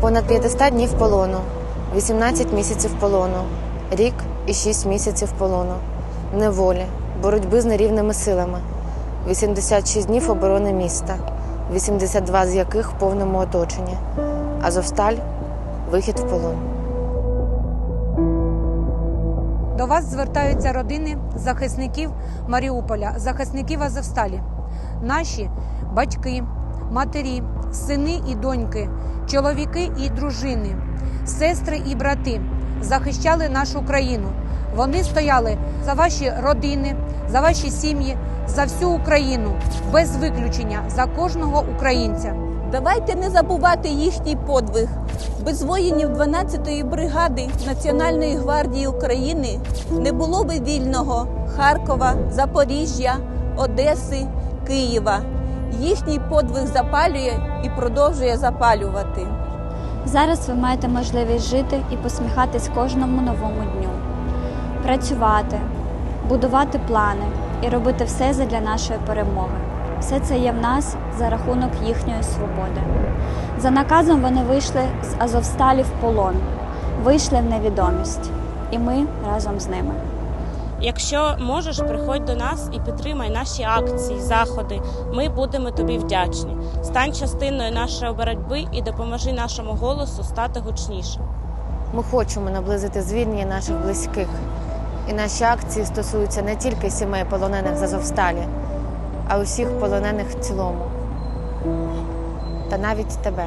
Понад 500 днів полону, 18 місяців полону, рік і 6 місяців полону, неволі, боротьби з нерівними силами, 86 днів оборони міста, 82 з яких в повному оточенні. Азовсталь. Вихід в полон. До вас звертаються родини захисників Маріуполя, захисників Азовсталі. Наші батьки, матері, сини і доньки, чоловіки і дружини, сестри і брати захищали нашу країну. Вони стояли за ваші родини, за ваші сім'ї, за всю Україну, без виключення, за кожного українця. Давайте не забувати їхній подвиг. Без воїнів 12-ї бригади Національної гвардії України не було би вільного Харкова, Запоріжжя, Одеси, Києва. Їхній подвиг запалює і продовжує запалювати. Зараз ви маєте можливість жити і посміхатись кожному новому дню, працювати, будувати плани і робити все задля нашої перемоги. Все це є в нас за рахунок їхньої свободи. За наказом вони вийшли з Азовсталі в полон, вийшли в невідомість, і ми разом з ними. Якщо можеш, приходь до нас і підтримай наші акції, заходи. Ми будемо тобі вдячні. Стань частиною нашої боротьби і допоможи нашому голосу стати гучнішим. Ми хочемо наблизити звільнення наших близьких. І наші акції стосуються не тільки сімей полонених з Азовсталі, а усіх полонених в цілому. Та навіть тебе.